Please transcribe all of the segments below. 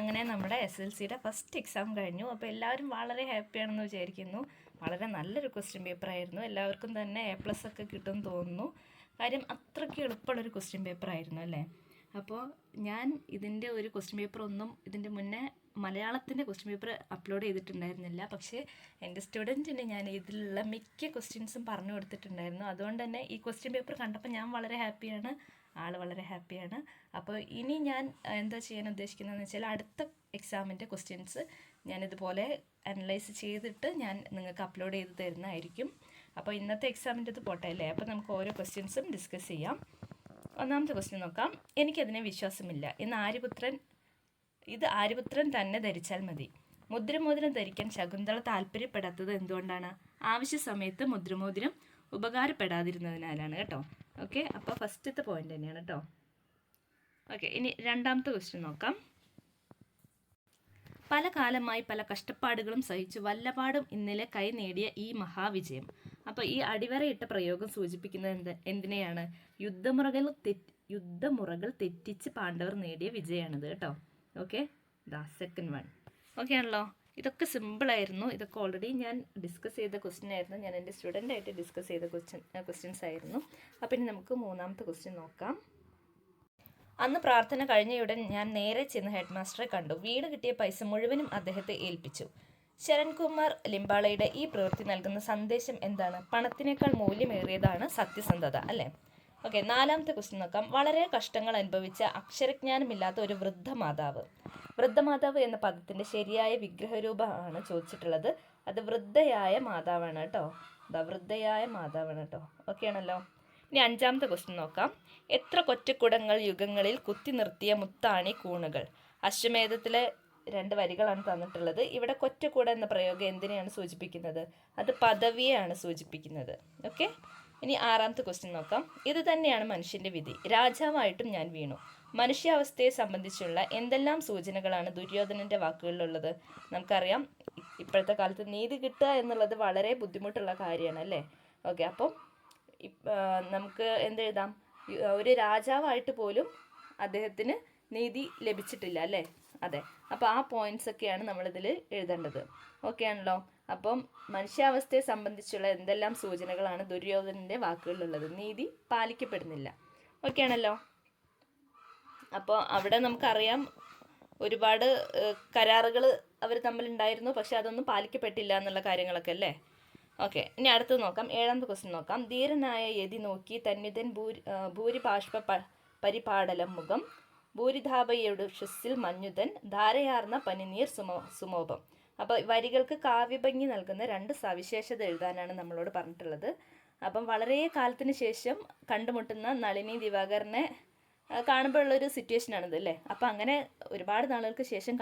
അങ്ങനെ നമ്മുടെ S L സിയുടെ ഫസ്റ്റ് എക്സാം കഴിഞ്ഞു. അപ്പോൾ എല്ലാവരും വളരെ ഹാപ്പിയാണെന്ന് വിചാരിക്കുന്നു. വളരെ നല്ലൊരു ക്വസ്റ്റ്യൻ പേപ്പർ ആയിരുന്നു. എല്ലാവർക്കും തന്നെ എ പ്ലസ് ഒക്കെ കിട്ടും തോന്നുന്നു. കാര്യം അത്രയ്ക്ക് എളുപ്പമുള്ളൊരു ക്വസ്റ്റ്യൻ പേപ്പർ ആയിരുന്നു അല്ലേ? അപ്പോൾ ഞാൻ ഇതിന്റെ ഒരു ക്വസ്റ്റ്യൻ പേപ്പർ ഒന്നും ഇതിന്റെ മുന്നേ മലയാളത്തിന്റെ ക്വസ്റ്റ്യൻ പേപ്പർ അപ്ലോഡ് ചെയ്തിട്ടുണ്ടായിരുന്നില്ല. പക്ഷേ എന്റെ സ്റ്റുഡന്റിന് ഞാൻ ഇതിലുള്ള മിക്ക ക്വസ്റ്റ്യൻസും പറഞ്ഞു കൊടുത്തിട്ടുണ്ടായിരുന്നു. അതുകൊണ്ട് തന്നെ ഈ ക്വസ്റ്റ്യൻ പേപ്പർ കണ്ടപ്പോൾ ഞാൻ വളരെ ഹാപ്പിയാണ് ആൾ വളരെ ഹാപ്പിയാണ്. അപ്പോൾ ഇനി ഞാൻ എന്താ ചെയ്യാൻ ഉദ്ദേശിക്കുന്നതെന്ന് വെച്ചാൽ അടുത്ത എക്സാമിന്റെ ക്വസ്റ്റ്യൻസ് ഞാനിതുപോലെ അനലൈസ് ചെയ്തിട്ട് ഞാൻ നിങ്ങൾക്ക് അപ്ലോഡ് ചെയ്ത് തരുന്നതായിരിക്കും. അപ്പോൾ ഇന്നത്തെ എക്സാമിന്റെ ഇത് പോട്ടെ അല്ലേ? അപ്പോൾ നമുക്ക് ഓരോ ക്വസ്റ്റ്യൻസും ഡിസ്കസ് ചെയ്യാം. ഒന്നാമത്തെ ക്വസ്റ്റ്യൻ നോക്കാം. എനിക്കതിനെ വിശ്വാസമില്ല. എന്ന് ആര്യപുത്രൻ ഇത് ആര്യപുത്രൻ തന്നെ ധരിച്ചാൽ മതി. മുദ്രമോതിരം ധരിക്കാൻ ശകുന്തള താല്പര്യപ്പെടാത്തത് എന്തുകൊണ്ടാണ്? ആവശ്യ സമയത്ത് മുദ്രമോതിരം ഉപകാരപ്പെടാതിരുന്നതിനാലാണ് കേട്ടോ. ഓക്കെ അപ്പോൾ ഫസ്റ്റത്തെ പോയിന്റ് തന്നെയാണ് കേട്ടോ ഓക്കെ ഇനി രണ്ടാമത്തെ ക്വസ്റ്റ്യൻ നോക്കാം. പല കാലമായി പല കഷ്ടപ്പാടുകളും സഹിച്ച് വല്ലപാടും ഇന്നലെ കൈ നേടിയ ഈ മഹാവിജയം. അപ്പോൾ ഈ അടിവരയിട്ട പ്രയോഗം സൂചിപ്പിക്കുന്നത് എന്ത് എന്തിനെയാണ്? യുദ്ധമുറകൾ തെറ്റ് യുദ്ധമുറകൾ തെറ്റിച്ച് പാണ്ഡവർ നേടിയ വിജയമാണിത് കേട്ടോ ഓക്കെ ദാ സെക്കൻഡ് വൺ ഓക്കെ ആണല്ലോ? ഇതൊക്കെ സിമ്പിളായിരുന്നു ഇതൊക്കെ ഓൾറെഡി ഞാൻ ഡിസ്കസ് ചെയ്ത ക്വസ്റ്റ്യൻ ആയിരുന്നു. ഞാൻ എന്റെ സ്റ്റുഡന്റായിട്ട് ഡിസ്കസ് ചെയ്ത ക്വസ്റ്റ്യൻ ക്വസ്റ്റ്യൻസ് ആയിരുന്നു. അപ്പോൾ ഇനി നമുക്ക് മൂന്നാമത്തെ ക്വസ്റ്റ്യൻ നോക്കാം. അന്ന് പ്രാർത്ഥന കഴിഞ്ഞയുടൻ ഞാൻ നേരെ ചെന്ന് ഹെഡ് മാസ്റ്ററെ കണ്ടു. വീട് കിട്ടിയ പൈസ മുഴുവനും അദ്ദേഹത്തെ ഏൽപ്പിച്ചു. ശരൺകുമാർ ലിംബാളയുടെ ഈ പ്രവൃത്തി നൽകുന്ന സന്ദേശം എന്താണ്? പണത്തിനേക്കാൾ മൂല്യമേറിയതാണ് സത്യസന്ധത അല്ലേ? ഓക്കെ നാലാമത്തെ ക്വസ്റ്റ്യൻ നോക്കാം. വളരെ കഷ്ടങ്ങൾ അനുഭവിച്ച അക്ഷരജ്ഞാനമില്ലാത്ത ഒരു വൃദ്ധ മാതാവ് വൃദ്ധമാതാവ് എന്ന പദത്തിന്റെ ശരിയായ വിഗ്രഹരൂപമാണ് ചോദിച്ചിട്ടുള്ളത്. അത് വൃദ്ധയായ മാതാവാണ് കേട്ടോ. അതാ വൃദ്ധയായ മാതാവാണ് കേട്ടോ. ഓക്കെ ആണല്ലോ. ഇനി അഞ്ചാമത്തെ ക്വസ്റ്റ്യൻ നോക്കാം. എത്ര കൊറ്റക്കുടങ്ങൾ യുഗങ്ങളിൽ കുത്തി നിർത്തിയ മുത്താണി കൂണുകൾ? അശ്വമേധത്തിലെ രണ്ട് വരികളാണ് തന്നിട്ടുള്ളത്. ഇവിടെ കൊറ്റക്കൂട എന്ന പ്രയോഗം എന്തിനെയാണ് സൂചിപ്പിക്കുന്നത്? അത് പദവിയെയാണ് സൂചിപ്പിക്കുന്നത്. ഓക്കെ ഇനി ആറാമത്തെ ക്വസ്റ്റ്യൻ നോക്കാം. ഇത് തന്നെയാണ് മനുഷ്യന്റെ വിധി. രാജാവായിട്ടും ഞാൻ വീണു. മനുഷ്യാവസ്ഥയെ സംബന്ധിച്ചുള്ള എന്തെല്ലാം സൂചനകളാണ് ദുര്യോധനന്റെ വാക്കുകളിലുള്ളത്? നമുക്കറിയാം ഇപ്പോഴത്തെ കാലത്ത് നീതി കിട്ടുക എന്നുള്ളത് വളരെ ബുദ്ധിമുട്ടുള്ള കാര്യമാണ് അല്ലേ? ഓക്കെ അപ്പം നമുക്ക് എന്തെഴുതാം? ഒരു രാജാവായിട്ട് പോലും അദ്ദേഹത്തിന് നീതി ലഭിച്ചിട്ടില്ല അല്ലേ? അതെ. അപ്പോൾ ആ പോയിന്റ്സ് ഒക്കെയാണ് നമ്മളിതിൽ എഴുതേണ്ടത്. ഓക്കെ ആണല്ലോ? അപ്പം മനുഷ്യാവസ്ഥയെ സംബന്ധിച്ചുള്ള എന്തെല്ലാം സൂചനകളാണ് ദുര്യോധനന്റെ വാക്കുകളിലുള്ളത്? നീതി പാലിക്കപ്പെടുന്നില്ല. ഓക്കെ ആണല്ലോ അപ്പോൾ അവിടെ നമുക്കറിയാം ഒരുപാട് കരാറുകൾ അവർ തമ്മിലുണ്ടായിരുന്നു പക്ഷെ അതൊന്നും പാലിക്കപ്പെട്ടില്ല എന്നുള്ള കാര്യങ്ങളൊക്കെ അല്ലേ? ഓക്കെ ഇനി അടുത്ത് നോക്കാം. ഏഴാമത്തെ ക്വസ്റ്റ്യൻ നോക്കാം. ധീരനായ യതി നോക്കി തന്യുതൻ ഭൂരി ഭൂരിപാഷ്പ പരിപാടലം മുഖം. ഭൂരിധാപയുടെ ഷസ്സിൽ മഞ്ഞുതൻ ധാരയാർന്ന പനിനീർ സുമോ സുമോപം അപ്പോൾ വരികൾക്ക് കാവ്യഭംഗി നൽകുന്ന രണ്ട് സവിശേഷത എഴുതാനാണ് നമ്മളോട് പറഞ്ഞിട്ടുള്ളത്. അപ്പം വളരെ കാലത്തിന് ശേഷം കണ്ടുമുട്ടുന്ന നളിനി ദിവാകരനെ കാണുമ്പോഴുള്ളൊരു സിറ്റുവേഷൻ ആണിത് അല്ലേ? അപ്പം അങ്ങനെ ഒരുപാട് നാളുകൾക്ക് ശേഷം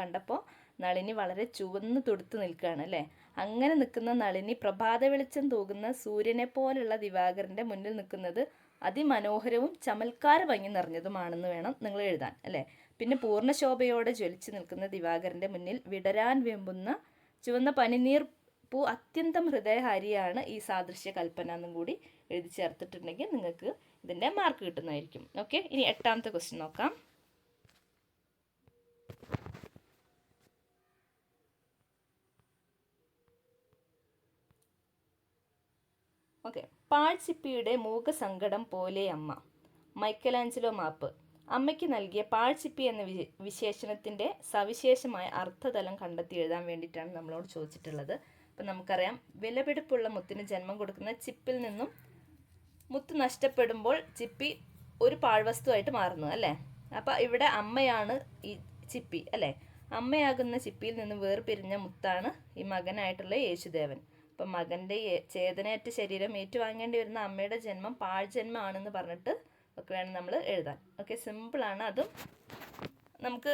കണ്ടപ്പോൾ നളിനി വളരെ ചുവന്ന് തുടുത്ത് നിൽക്കുകയാണ് അല്ലേ? അങ്ങനെ നിൽക്കുന്ന നളിനി പ്രഭാത വെളിച്ചം തൂകുന്ന സൂര്യനെ പോലുള്ള ദിവാകരന്റെ മുന്നിൽ നിൽക്കുന്നത് അതിമനോഹരവും ചമൽക്കാര ഭംഗി നിറഞ്ഞതുമാണെന്ന് വേണം നിങ്ങൾ എഴുതാൻ അല്ലേ? പിന്നെ പൂർണശോഭയോടെ ജ്വലിച്ചു നിൽക്കുന്ന ദിവാകരന്റെ മുന്നിൽ വിടരാൻ വെമ്പുന്ന ചുവന്ന പനിനീർ പൂ അത്യന്തം ഹൃദയഹാരിയാണ് ഈ സാദൃശ്യ കൽപ്പന എന്നും കൂടി എഴുതി ചേർത്തിട്ടുണ്ടെങ്കിൽ നിങ്ങൾക്ക് ഇതിന്റെ മാർക്ക് കിട്ടുന്നതായിരിക്കും. ഓക്കെ ഇനി എട്ടാമത്തെ ക്വസ്റ്റ്യൻ നോക്കാം. ഓക്കെ പാഴ്ചിപ്പിയുടെ മൂകസങ്കടം പോലെ അമ്മ. മൈക്കലാഞ്ചലോ മാപ്പ്. അമ്മയ്ക്ക് നൽകിയ പാഴ്ചിപ്പി എന്ന വിശേ- വിശേഷണത്തിന്റെ സവിശേഷമായ അർത്ഥതലം കണ്ടെത്തി എഴുതാൻ വേണ്ടിയിട്ടാണ് നമ്മളോട് ചോദിച്ചിട്ടുള്ളത്. അപ്പം നമുക്കറിയാം വിലപിടിപ്പുള്ള മുത്തിന് ജന്മം കൊടുക്കുന്ന ചിപ്പിൽ നിന്നും മുത്ത് നഷ്ടപ്പെടുമ്പോൾ ചിപ്പി ഒരു പാഴ്വസ്തുവായിട്ട് മാറുന്നു അല്ലേ? അപ്പം ഇവിടെ അമ്മയാണ് ഈ ചിപ്പി അല്ലേ? അമ്മയാകുന്ന ചിപ്പിയിൽ നിന്ന് വേർപിരിഞ്ഞ മുത്താണ് ഈ മകനായിട്ടുള്ള യേശുദേവൻ. അപ്പം മകന്റെ ചേതനയറ്റ ശരീരം ഏറ്റുവാങ്ങേണ്ടി വരുന്ന അമ്മയുടെ ജന്മം പാഴ്ജന്മമാണെന്ന് പറഞ്ഞിട്ട് ഒക്കെ വേണം നമ്മൾ എഴുതാൻ. ഓക്കെ സിമ്പിളാണ് അതും. നമുക്ക്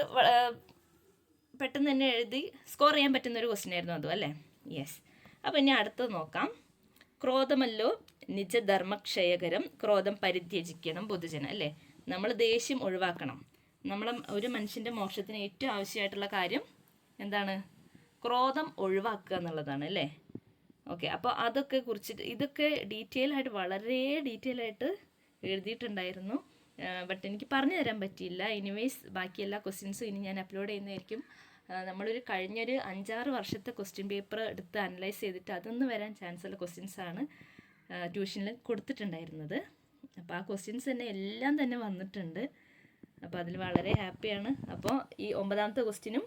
പെട്ടെന്ന് തന്നെ എഴുതി സ്കോർ ചെയ്യാൻ പറ്റുന്ന ഒരു ക്വസ്റ്റ്യൻ ആയിരുന്നു അതും അല്ലേ? യെസ് അപ്പോൾ ഇനി അടുത്തത് നോക്കാം. ക്രോധമല്ലോ നിജധർമ്മക്ഷയകരം ക്രോധം പരിത്യജിക്കണം പൊതുജനം അല്ലേ? നമ്മൾ ദേഷ്യം ഒഴിവാക്കണം. നമ്മൾ ഒരു മനുഷ്യന്റെ മോക്ഷത്തിന് ഏറ്റവും ആവശ്യമായിട്ടുള്ള കാര്യം എന്താണ്? ക്രോധം ഒഴിവാക്കുക എന്നുള്ളതാണ് അല്ലേ? ഓക്കെ അപ്പോൾ അതൊക്കെ കുറിച്ചിട്ട് ഇതൊക്കെ ഡീറ്റെയിൽ ആയിട്ട് വളരെ ഡീറ്റെയിൽ ആയിട്ട് എഴുതിയിട്ടുണ്ടായിരുന്നു. ബട്ട് എനിക്ക് പറഞ്ഞു തരാൻ പറ്റിയില്ല. എനിവേസ് ബാക്കി എല്ലാ ക്വസ്റ്റ്യൻസും ഇനി ഞാൻ അപ്ലോഡ് ചെയ്യുന്നതായിരിക്കും. നമ്മളൊരു കഴിഞ്ഞൊരു അഞ്ചാറ് വർഷത്തെ ക്വസ്റ്റ്യൻ പേപ്പർ എടുത്ത് അനലൈസ് ചെയ്തിട്ട് അതൊന്ന് വരാൻ ചാൻസ് ഉള്ള ക്വസ്റ്റ്യൻസാണ് ട്യൂഷനിൽ കൊടുത്തിട്ടുണ്ടായിരുന്നത്. അപ്പോൾ ആ ക്വസ്റ്റ്യൻസ് തന്നെ എല്ലാം തന്നെ വന്നിട്ടുണ്ട്. അപ്പോൾ അതിൽ വളരെ ഹാപ്പിയാണ് അപ്പോൾ ഈ ഒമ്പതാമത്തെ ക്വസ്റ്റ്യനും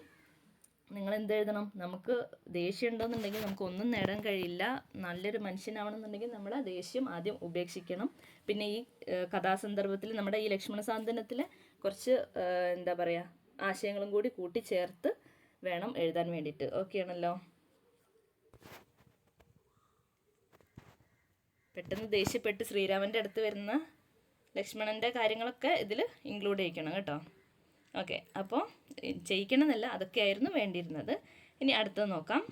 നിങ്ങൾ എന്ത് എഴുതണം നമുക്ക് ദേഷ്യം ഉണ്ടോയെന്നുണ്ടെങ്കിൽ നമുക്ക് ഒന്നും നേടാൻ കഴിയില്ല. നല്ലൊരു മനുഷ്യനാവണമെന്നുണ്ടെങ്കിൽ നമ്മൾ ആ ദേഷ്യം ആദ്യം ഉപേക്ഷിക്കണം. പിന്നെ ഈ കഥാസന്ദർഭത്തിൽ നമ്മുടെ ഈ ലക്ഷ്മണ സാന്ത്വനത്തിൽ കുറച്ച് എന്താ പറയുക ആശയങ്ങളും കൂടി കൂട്ടിച്ചേർത്ത് വേണം എഴുതാൻ വേണ്ടിയിട്ട്. ഓക്കെ ആണല്ലോ? പെട്ടെന്ന് ദേഷ്യപ്പെട്ട് ശ്രീരാമന്റെ അടുത്ത് വരുന്ന ലക്ഷ്മണന്റെ കാര്യങ്ങളൊക്കെ ഇതിൽ ഇൻക്ലൂഡ് ചെയ്യിക്കണം കേട്ടോ. ഓക്കെ അപ്പോൾ ചെയ്യിക്കണമെന്നല്ല അതൊക്കെയായിരുന്നു വേണ്ടിയിരുന്നത്. ഇനി അടുത്തത് നോക്കാം.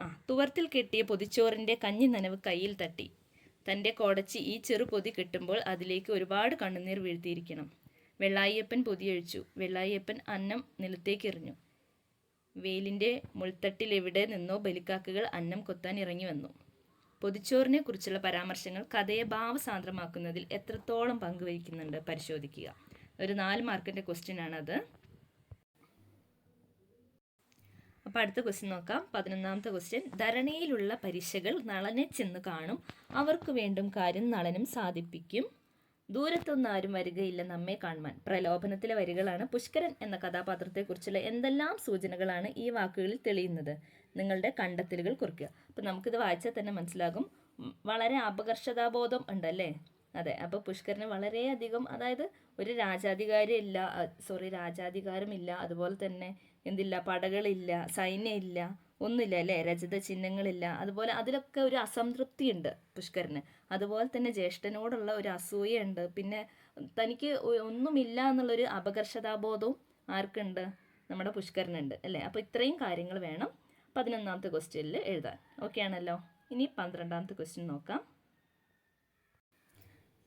ആ തുവർത്തിൽ കെട്ടിയ പൊതിച്ചോറിന്റെ കഞ്ഞി നനവ് കയ്യിൽ തട്ടി. തന്റെ കോടച്ചി ഈ ചെറു പൊതി കിട്ടുമ്പോൾ അതിലേക്ക് ഒരുപാട് കണ്ണുനീർ വീഴ്ത്തിയിരിക്കണം. വെള്ളായിയപ്പൻ പൊതിയൊഴിച്ചു. വെള്ളായിയപ്പൻ അന്നം നിലത്തേക്ക് എറിഞ്ഞു വെയിലിന്റെ മുൾത്തട്ടിൽ എവിടെ നിന്നോ ബലിക്കാക്കകൾ അന്നം കൊത്താൻ ഇറങ്ങി വന്നു. പൊതിച്ചോറിനെ കുറിച്ചുള്ള പരാമർശങ്ങൾ കഥയെ ഭാവസാന്ദ്രമാക്കുന്നതിൽ എത്രത്തോളം പങ്കുവഹിക്കുന്നുണ്ട് പരിശോധിക്കുക. ഒരു നാല് മാർക്കിന്റെ ക്വസ്റ്റ്യൻ ആണത്. അപ്പോൾ അടുത്ത ക്വസ്റ്റ്യൻ നോക്കാം. പതിനൊന്നാമത്തെ ക്വസ്റ്റ്യൻ ധരണിയിലുള്ള പരീക്ഷകൾ നളനെ ചെന്ന് കാണും. അവർക്ക് വേണ്ടും കാര്യം നളനും സാധിപ്പിക്കും. ദൂരത്തൊന്നും ആരും വരികയില്ല നമ്മെ കാണുവാൻ. പ്രലോഭനത്തിലെ വരികളാണ് പുഷ്കരൻ എന്ന കഥാപാത്രത്തെക്കുറിച്ചുള്ള എന്തെല്ലാം സൂചനകളാണ് ഈ വാക്കുകളിൽ തെളിയുന്നത്? നിങ്ങളുടെ കണ്ടെത്തലുകൾ കുറിക്കുക. അപ്പം നമുക്കിത് വായിച്ചാൽ തന്നെ മനസ്സിലാകും. വളരെ അപകർഷതാബോധം ഉണ്ടല്ലേ? അതെ അപ്പോൾ പുഷ്കരന് വളരെയധികം അതായത് ഒരു രാജാധികാരി ഇല്ല സോറി രാജാധികാരമില്ല അതുപോലെ തന്നെ എന്തില്ല പടകളില്ല സൈന്യമില്ല ഒന്നുമില്ല അല്ലേ? രജത ചിഹ്നങ്ങളില്ല അതുപോലെ അതിലൊക്കെ ഒരു അസംതൃപ്തി ഉണ്ട് പുഷ്കരന്. അതുപോലെ തന്നെ ജ്യേഷ്ഠനോടുള്ള ഒരു അസൂയുണ്ട് പിന്നെ തനിക്ക് ഒന്നുമില്ല എന്നുള്ളൊരു അപകർഷതാബോധവും ആർക്കുണ്ട്? നമ്മുടെ പുഷ്കരനുണ്ട് അല്ലേ? അപ്പോൾ ഇത്രയും കാര്യങ്ങൾ വേണം പതിനൊന്നാമത്തെ ക്വസ്റ്റ്യനിൽ എഴുതാൻ. ഓക്കെ ആണല്ലോ? ഇനി പന്ത്രണ്ടാമത്തെ ക്വസ്റ്റ്യൻ നോക്കാം.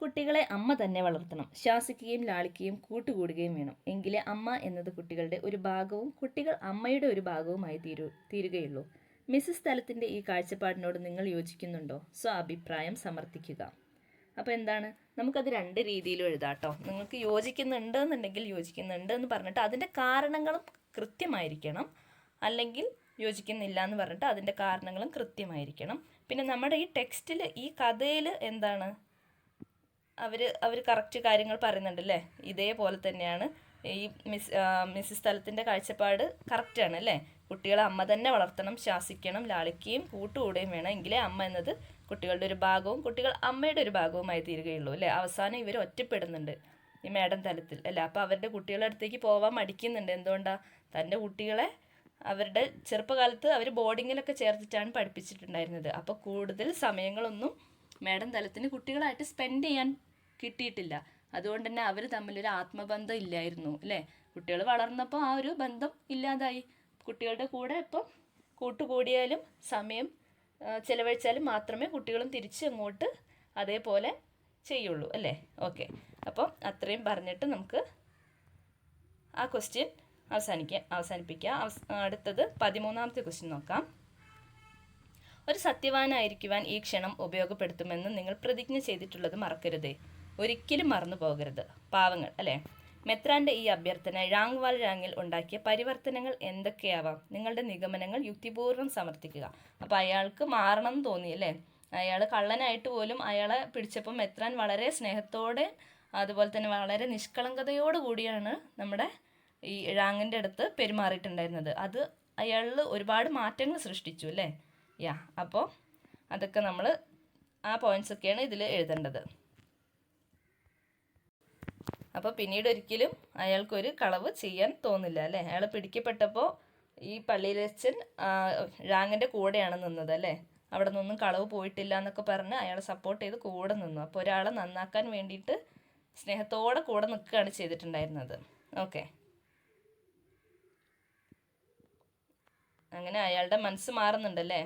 കുട്ടികളെ അമ്മ തന്നെ വളർത്തണം. ശാസിക്കുകയും ലാളിക്കുകയും കൂട്ടുകൂടുകയും വേണം. എങ്കിലേ അമ്മ എന്നത് കുട്ടികളുടെ ഒരു ഭാഗവും കുട്ടികൾ അമ്മയുടെ ഒരു ഭാഗവുമായി തീരു തീരുകയുള്ളൂ. മിസ്സിസ് തലത്തിന്റെ ഈ കാഴ്ചപ്പാടിനോട് നിങ്ങൾ യോജിക്കുന്നുണ്ടോ? സോ അഭിപ്രായം സമർത്ഥിക്കുക. അപ്പോൾ എന്താണ്? നമുക്കത് രണ്ട് രീതിയിലും എഴുതാം കേട്ടോ നിങ്ങൾക്ക് യോജിക്കുന്നുണ്ട് എന്നുണ്ടെങ്കിൽ യോജിക്കുന്നുണ്ട് എന്ന് പറഞ്ഞിട്ട് അതിന്റെ കാരണങ്ങളും കൃത്യമായിരിക്കണം. അല്ലെങ്കിൽ യോജിക്കുന്നില്ല എന്ന് പറഞ്ഞിട്ട് അതിന്റെ കാരണങ്ങളും കൃത്യമായിരിക്കണം. പിന്നെ നമ്മുടെ ഈ ടെക്സ്റ്റിൽ ഈ കഥയിൽ എന്താണ്? അവർ അവർ കറക്റ്റ് കാര്യങ്ങൾ പറയുന്നുണ്ടല്ലേ? ഇതേപോലെ തന്നെയാണ്. ഈ മിസ് മിസ് സ്ഥലത്തിന്റെ കാഴ്ചപ്പാട് കറക്റ്റാണ് അല്ലേ? കുട്ടികളെ അമ്മ തന്നെ വളർത്തണം ശാസിക്കണം ലാളിക്കുകയും കൂട്ടുകൂടുകയും വേണം. എങ്കിലേ അമ്മ എന്നത് കുട്ടികളുടെ ഒരു ഭാഗവും കുട്ടികൾ അമ്മയുടെ ഒരു ഭാഗവുമായി തീരുകയുള്ളൂ അല്ലേ? അവസാനം ഇവർ ഒറ്റപ്പെടുന്നുണ്ട് ഈ മേഡം തലത്തിൽ അല്ലേ? അപ്പോൾ അവരുടെ കുട്ടികളുടെ അടുത്തേക്ക് പോവാൻ മടിക്കുന്നുണ്ട്. എന്തുകൊണ്ടാണ് തന്റെ കുട്ടികളെ അവരുടെ ചെറുപ്പകാലത്ത് അവർ ബോർഡിങ്ങിലൊക്കെ ചേർത്തിട്ടാണ് പഠിപ്പിച്ചിട്ടുണ്ടായിരുന്നത്. അപ്പോൾ കൂടുതൽ സമയങ്ങളൊന്നും മേഡം തലത്തിന് കുട്ടികളായിട്ട് സ്പെൻഡ് ചെയ്യാൻ കിട്ടിയിട്ടില്ല. അതുകൊണ്ട് തന്നെ അവർ തമ്മിലൊരു ആത്മബന്ധം ഇല്ലായിരുന്നു അല്ലേ? കുട്ടികൾ വളർന്നപ്പോൾ ആ ഒരു ബന്ധം ഇല്ലാതായി. കുട്ടികളുടെ കൂടെ ഇപ്പം കൂട്ടുകൂടിയാലും സമയം ചിലവഴിച്ചാലും മാത്രമേ കുട്ടികളും തിരിച്ച് അങ്ങോട്ട് അതേപോലെ ചെയ്യുള്ളൂ അല്ലേ? ഓക്കെ. അപ്പം അത്രയും പറഞ്ഞിട്ട് നമുക്ക് ആ ക്വസ്റ്റ്യൻ അവസാനിക്കുക അവസാനിപ്പിക്കുക അവസ് അടുത്തത് പതിമൂന്നാമത്തെ ക്വസ്റ്റ്യൻ നോക്കാം. ഒരു സത്യവാനായിരിക്കുവാൻ ഈ ക്ഷണം ഉപയോഗപ്പെടുത്തുമെന്ന് നിങ്ങൾ പ്രതിജ്ഞ ചെയ്തിട്ടുള്ളത് മറക്കരുതേ. ഒരിക്കലും മറന്നു പോകരുത്. പാവങ്ങൾ അല്ലേ? മെത്രാന്റെ ഈ അഭ്യർത്ഥന ഴാങ്വാൽ ഴാങ്ങിൽ ഉണ്ടാക്കിയ പരിവർത്തനങ്ങൾ എന്തൊക്കെയാവാം? നിങ്ങളുടെ നിഗമനങ്ങൾ യുക്തിപൂർവം സമർത്ഥിക്കുക. അപ്പോൾ അയാൾക്ക് മാറണം എന്ന് തോന്നി അല്ലേ? അയാൾ കള്ളനായിട്ട് പോലും അയാളെ പിടിച്ചപ്പോൾ മെത്രാൻ വളരെ സ്നേഹത്തോടെ അതുപോലെ തന്നെ വളരെ നിഷ്കളങ്കതയോടു കൂടിയാണ് നമ്മുടെ ഈ ഴാങ്ങിന്റെ അടുത്ത് പെരുമാറിയിട്ടുണ്ടായിരുന്നത്. അത് അയാളിൽ ഒരുപാട് മാറ്റങ്ങൾ സൃഷ്ടിച്ചു അല്ലേ? യാ അപ്പോൾ അതൊക്കെ നമ്മൾ ആ പോയിന്റ്സ് ഒക്കെയാണ് ഇതിൽ എഴുതേണ്ടത്. അപ്പോൾ പിന്നീട് ഒരിക്കലും അയാൾക്കൊരു കളവ് ചെയ്യാൻ തോന്നില്ല അല്ലേ? അയാൾ പിടിക്കപ്പെട്ടപ്പോൾ ഈ പള്ളിയിലച്ഛൻ രാങ്ങന്റെ കൂടെയാണ് നിന്നത് അല്ലേ? അവിടെ നിന്നും കളവ് പോയിട്ടില്ല എന്നൊക്കെ പറഞ്ഞ് അയാളെ സപ്പോർട്ട് ചെയ്ത് കൂടെ നിന്നു. അപ്പോൾ ഒരാളെ നന്നാക്കാൻ വേണ്ടിയിട്ട് സ്നേഹത്തോടെ കൂടെ നിൽക്കുകയാണ് ചെയ്തിട്ടുണ്ടായിരുന്നത്. ഓക്കെ. അങ്ങനെ അയാളുടെ മനസ്സ് മാറുന്നുണ്ടല്ലേ?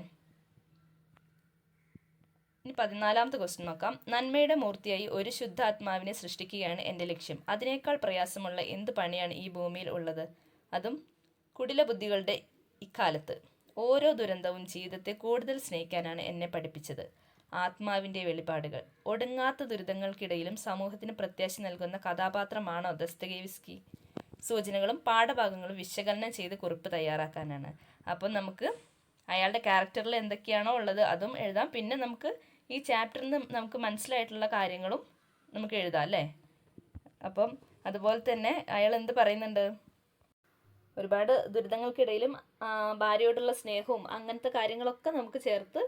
ഇനി പതിനാലാമത്തെ ക്വസ്റ്റ്യൻ നോക്കാം. നന്മയുടെ മൂർത്തിയായി ഒരു ശുദ്ധാത്മാവിനെ സൃഷ്ടിക്കുകയാണ് എന്റെ ലക്ഷ്യം. അതിനേക്കാൾ പ്രയാസമുള്ള എന്ത് പണിയാണ് ഈ ഭൂമിയിൽ ഉള്ളത്? അതും കുടില ബുദ്ധികളുടെ ഇക്കാലത്ത്. ഓരോ ദുരന്തവും ജീവിതത്തെ കൂടുതൽ സ്നേഹിക്കാനാണ് എന്നെ പഠിപ്പിച്ചത്. ആത്മാവിന്റെ വെളിപാടുകൾ. ഒടുങ്ങാത്ത ദുരിതങ്ങൾക്കിടയിലും സമൂഹത്തിന് പ്രത്യാശ നൽകുന്ന കഥാപാത്രമാണോ ദസ്തഗേവിസ്കി സൂചനകളും പാഠഭാഗങ്ങളും വിശകലനം ചെയ്ത് കുറിപ്പ് തയ്യാറാക്കാനാണ്. അപ്പം നമുക്ക് അയാളുടെ ക്യാരക്ടറിൽ എന്തൊക്കെയാണോ ഉള്ളത് അതും എഴുതാം. പിന്നെ നമുക്ക് ഈ ചാപ്റ്ററിൽ നിന്ന് നമുക്ക് മനസ്സിലായിട്ടുള്ള കാര്യങ്ങളും നമുക്ക് എഴുതാം അല്ലേ? അപ്പം അതുപോലെ തന്നെ അയാൾ എന്ത് പറയുന്നുണ്ട്? ഒരുപാട് ദുരിതങ്ങൾക്കിടയിലും ഭാര്യയോടുള്ള സ്നേഹവും അങ്ങനത്തെ കാര്യങ്ങളൊക്കെ നമുക്ക് ചേർത്ത്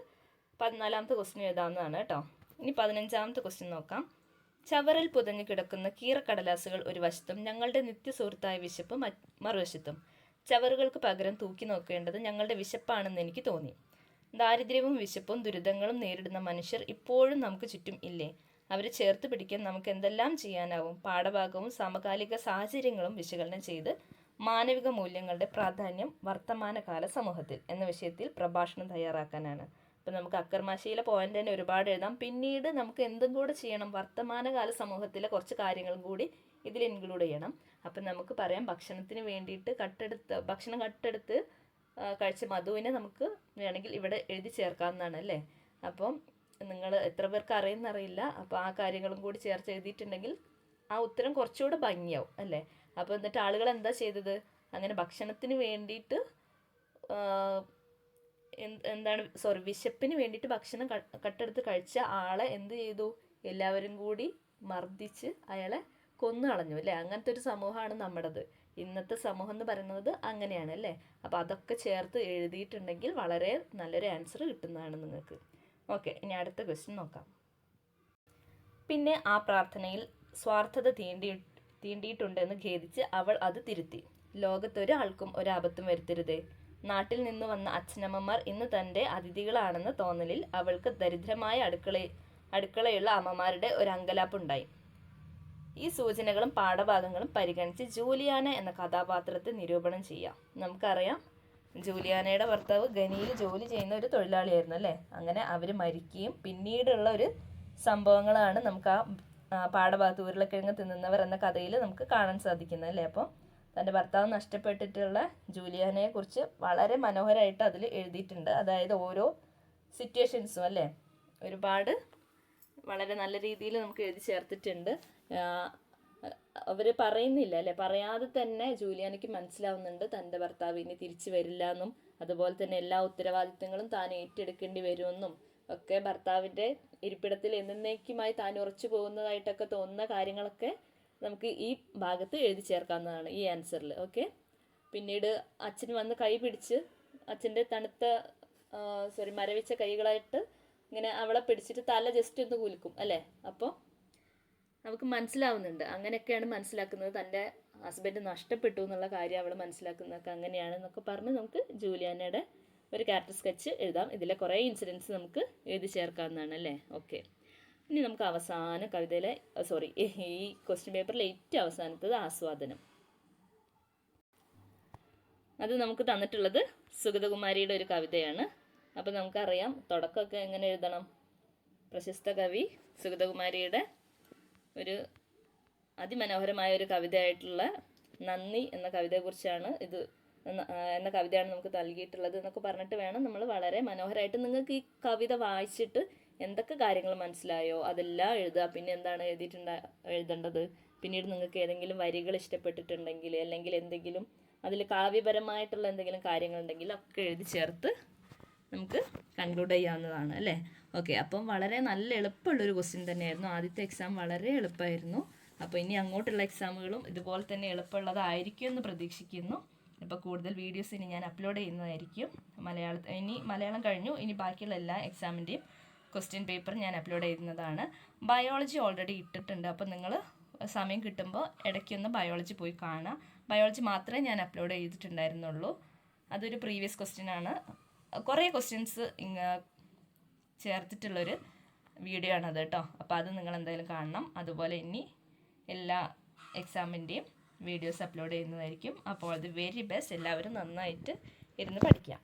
പതിനാലാമത്തെ ക്വസ്റ്റ്യൻ എഴുതാവുന്നതാണ് കേട്ടോ. ഇനി പതിനഞ്ചാമത്തെ ക്വസ്റ്റ്യൻ നോക്കാം. ചവറിൽ പുതഞ്ഞു കിടക്കുന്ന കീറക്കടലാസുകൾ ഒരു വശത്തും ഞങ്ങളുടെ നിത്യസുഹൃത്തായ വിശപ്പ് മറുവശത്തും. ചവറുകൾക്ക് പകരം തൂക്കി നോക്കേണ്ടത് ഞങ്ങളുടെ വിശപ്പാണെന്ന് എനിക്ക് തോന്നി. ദാരിദ്ര്യവും വിശപ്പും ദുരിതങ്ങളും നേരിടുന്ന മനുഷ്യർ ഇപ്പോഴും നമുക്ക് ചുറ്റും ഇല്ലേ? അവരെ ചേർത്ത് പിടിക്കാൻ നമുക്ക് എന്തെല്ലാം ചെയ്യാനാവും? പാഠഭാഗവും സമകാലിക സാഹചര്യങ്ങളും വിശകലനം ചെയ്ത് മാനവിക മൂല്യങ്ങളുടെ പ്രാധാന്യം വർത്തമാനകാല സമൂഹത്തിൽ എന്ന വിഷയത്തിൽ പ്രഭാഷണം തയ്യാറാക്കാനാണ്. അപ്പം നമുക്ക് അക്കർമാശയിലെ പോയിന്റ് തന്നെ ഒരുപാട് എഴുതാം. പിന്നീട് നമുക്ക് എന്തും കൂടെ ചെയ്യണം. വർത്തമാനകാല സമൂഹത്തിലെ കുറച്ച് കാര്യങ്ങളും കൂടി ഇതിൽ ഇൻക്ലൂഡ് ചെയ്യണം. അപ്പം നമുക്ക് പറയാം ഭക്ഷണത്തിന് വേണ്ടിയിട്ട് കട്ടെടുത്ത് ഭക്ഷണം കട്ടെടുത്ത് കഴിച്ച മധുവിനെ നമുക്ക് വേണമെങ്കിൽ ഇവിടെ എഴുതി ചേർക്കാവുന്നതാണ് അല്ലേ? അപ്പം നിങ്ങൾ എത്ര പേർക്ക് അറിയുന്നറിയില്ല അപ്പോൾ ആ കാര്യങ്ങളും കൂടി ചേർത്ത് എഴുതിയിട്ടുണ്ടെങ്കിൽ ആ ഉത്തരം കുറച്ചുകൂടെ ഭംഗിയാവും അല്ലേ? അപ്പോൾ എന്നിട്ട് ആളുകൾ എന്താ ചെയ്തത്? അങ്ങനെ ഭക്ഷണത്തിന് വേണ്ടിയിട്ട് എന്താണ് സോറി വിശപ്പിന് വേണ്ടിയിട്ട് ഭക്ഷണം കട്ടെടുത്ത് കഴിച്ച ആളെ എന്ത് ചെയ്തു? എല്ലാവരും കൂടി മർദ്ദിച്ച് അയാളെ കൊന്നു കളഞ്ഞു അല്ലേ? അങ്ങനത്തെ ഒരു സമൂഹമാണ് നമ്മുടേത്. ഇന്നത്തെ സമൂഹം എന്ന് പറയുന്നത് അങ്ങനെയാണ് അല്ലേ അപ്പോൾ അതൊക്കെ ചേർത്ത് എഴുതിയിട്ടുണ്ടെങ്കിൽ വളരെ നല്ലൊരു ആൻസർ കിട്ടുന്നതാണ് നിങ്ങൾക്ക്. ഓക്കെ ഇനി അടുത്ത ക്വസ്റ്റ്യൻ നോക്കാം. പിന്നെ ആ പ്രാർത്ഥനയിൽ സ്വാർത്ഥത തീണ്ടി തീണ്ടിയിട്ടുണ്ടെന്ന് ഖേദിച്ച് അവൾ അത് തിരുത്തി. ലോകത്തൊരാൾക്കും ഒരാപത്തും വരുത്തരുതേ. നാട്ടിൽ നിന്ന് വന്ന അച്ഛനമ്മമാർ ഇന്ന് തന്റെ അതിഥികളാണെന്ന തോന്നലിൽ അവൾക്ക് ദരിദ്രമായ അടുക്കള അടുക്കളയുള്ള അമ്മമാരുടെ ഒരു അങ്കലാപ്പുണ്ടായി. ഈ സൂചനകളും പാഠഭാഗങ്ങളും പരിഗണിച്ച് ജൂലിയാന എന്ന കഥാപാത്രത്തെ നിരൂപണം ചെയ്യാം. നമുക്കറിയാം ജൂലിയാനയുടെ ഭർത്താവ് ഖനിയിൽ ജോലി ചെയ്യുന്ന ഒരു തൊഴിലാളിയായിരുന്നു അല്ലേ? അങ്ങനെ അവർ മരിക്കുകയും പിന്നീടുള്ള ഒരു സംഭവങ്ങളാണ് നമുക്ക് ആ പാഠഭാഗത്ത് ഉരുളക്കിഴങ്ങ് തിന്നുന്നവർ എന്ന കഥയിൽ നമുക്ക് കാണാൻ സാധിക്കുന്നത് അല്ലേ? അപ്പോൾ തന്റെ ഭർത്താവ് നഷ്ടപ്പെട്ടിട്ടുള്ള ജൂലിയാനയെ കുറിച്ച് വളരെ മനോഹരമായിട്ട് അതിൽ എഴുതിയിട്ടുണ്ട്. അതായത് ഓരോ സിറ്റുവേഷൻസും അല്ലേ? ഒരുപാട് വളരെ നല്ല രീതിയിൽ നമുക്ക് എഴുതി ചേർത്തിട്ടുണ്ട്. അവർ പറയുന്നില്ല അല്ലെ പറയാതെ തന്നെ ജൂലിയാനയ്ക്ക് മനസ്സിലാവുന്നുണ്ട് തന്റെ ഭർത്താവ് ഇനി തിരിച്ചു വരില്ല എന്നും അതുപോലെ തന്നെ എല്ലാ ഉത്തരവാദിത്തങ്ങളും താൻ ഏറ്റെടുക്കേണ്ടി വരുമെന്നും ഒക്കെ ഭർത്താവിന്റെ ഇരിപ്പിടത്തിൽ എന്നേക്കുമായി താൻ ഉറച്ചു പോകുന്നതായിട്ടൊക്കെ തോന്നുന്ന കാര്യങ്ങളൊക്കെ നമുക്ക് ഈ ഭാഗത്ത് എഴുതി ചേർക്കാവുന്നതാണ് ഈ ആൻസറിൽ. ഓക്കെ? പിന്നീട് അച്ഛൻ വന്ന് കൈ പിടിച്ച് അച്ഛന്റെ തണുത്ത സോറി മരവിച്ച കൈകളായിട്ട് ഇങ്ങനെ അവളെ പിടിച്ചിട്ട് തല ജസ്റ്റ് ഒന്ന് കുലുക്കും അല്ലേ? അപ്പോൾ നമുക്ക് മനസ്സിലാവുന്നുണ്ട്. അങ്ങനെയൊക്കെയാണ് മനസ്സിലാക്കുന്നത്. തന്റെ ഹസ്ബൻഡ് നഷ്ടപ്പെട്ടു എന്നുള്ള കാര്യം അവൾ മനസ്സിലാക്കുന്നതൊക്കെ അങ്ങനെയാണ് എന്നൊക്കെ പറഞ്ഞ് നമുക്ക് ജൂലിയാനയുടെ ഒരു ക്യാരക്ടർ സ്കെച്ച് എഴുതാം. ഇതിലെ കുറേ ഇൻസിഡൻസ് നമുക്ക് എഴുതി ചേർക്കാവുന്നതാണ് അല്ലേ? ഓക്കെ ഇനി നമുക്ക് അവസാന കവിതയിലെ സോറി ഈ ക്വസ്റ്റ്യൻ പേപ്പറിലെ ഏറ്റവും അവസാനത്തത് ആസ്വാദനം. അത് നമുക്ക് തന്നിട്ടുള്ളത് സുഗതകുമാരിയുടെ ഒരു കവിതയാണ്. അപ്പോൾ നമുക്കറിയാം തുടക്കമൊക്കെ എങ്ങനെ എഴുതണം? പ്രശസ്ത കവി സുഗതകുമാരിയുടെ ഒരു അതിമനോഹരമായ ഒരു കവിതയായിട്ടുള്ള നന്ദി എന്ന കവിതയെക്കുറിച്ചാണ് ഇത് എന്ന- കവിതയാണ് നമുക്ക് നൽകിയിട്ടുള്ളത് എന്നൊക്കെ പറഞ്ഞിട്ട് വേണം നമ്മൾ വളരെ മനോഹരമായിട്ട് നിങ്ങൾക്ക് ഈ കവിത വായിച്ചിട്ട് എന്തൊക്കെ കാര്യങ്ങൾ മനസ്സിലായോ? അതെല്ലാം എഴുതുക. പിന്നെ എന്താണ് എഴുതിയിട്ടുണ്ട എഴുതേണ്ടത്? പിന്നീട് നിങ്ങൾക്ക് ഏതെങ്കിലും വരികൾ ഇഷ്ടപ്പെട്ടിട്ടുണ്ടെങ്കിൽ അല്ലെങ്കിൽ എന്തെങ്കിലും അതിൽ കാവ്യപരമായിട്ടുള്ള എന്തെങ്കിലും കാര്യങ്ങളുണ്ടെങ്കിൽ ഒക്കെ എഴുതി ചേർത്ത് നമുക്ക് കൺക്ലൂഡ് ചെയ്യാവുന്നതാണ് അല്ലേ? ഓക്കെ അപ്പം വളരെ നല്ല എളുപ്പമുള്ളൊരു ക്വസ്റ്റ്യൻ തന്നെയായിരുന്നു. ആദ്യത്തെ എക്സാം വളരെ എളുപ്പമായിരുന്നു. അപ്പോൾ ഇനി അങ്ങോട്ടുള്ള എക്സാമുകളും ഇതുപോലെ തന്നെ എളുപ്പമുള്ളതായിരിക്കും എന്ന് പ്രതീക്ഷിക്കുന്നു. ഇപ്പോൾ കൂടുതൽ വീഡിയോസ് ഇനി ഞാൻ അപ്ലോഡ് ചെയ്യുന്നതായിരിക്കും. മലയാള ഇനി മലയാളം കഴിഞ്ഞു. ഇനി ബാക്കിയുള്ള എല്ലാ എക്സാമിന്റെയും ക്വസ്റ്റ്യൻ പേപ്പർ ഞാൻ അപ്ലോഡ് ചെയ്യുന്നതാണ്. ബയോളജി ഓൾറെഡി ഇട്ടിട്ടുണ്ട്. അപ്പോൾ നിങ്ങൾ സമയം കിട്ടുമ്പോൾ ഇടയ്ക്കൊന്ന് ബയോളജി പോയി കാണാം ബയോളജി മാത്രമേ ഞാൻ അപ്ലോഡ് ചെയ്തിട്ടുണ്ടായിരുന്നുള്ളൂ. അതൊരു പ്രീവിയസ് ക്വസ്റ്റ്യൻ ആണ്. കുറേ ക്വസ്റ്റ്യൻസ് ചേർത്തിട്ടുള്ളൊരു വീഡിയോ ആണത് കേട്ടോ. അപ്പോൾ അത് നിങ്ങൾ എന്തായാലും കാണണം. അതുപോലെ ഇനി എല്ലാ എക്സാമിന്റെയും വീഡിയോസ് അപ്ലോഡ് ചെയ്യുന്നതായിരിക്കും. അപ്പോൾ അത് വെരി ബെസ്റ്റ് എല്ലാവരും നന്നായിട്ട് ഇരുന്ന് പഠിക്കാം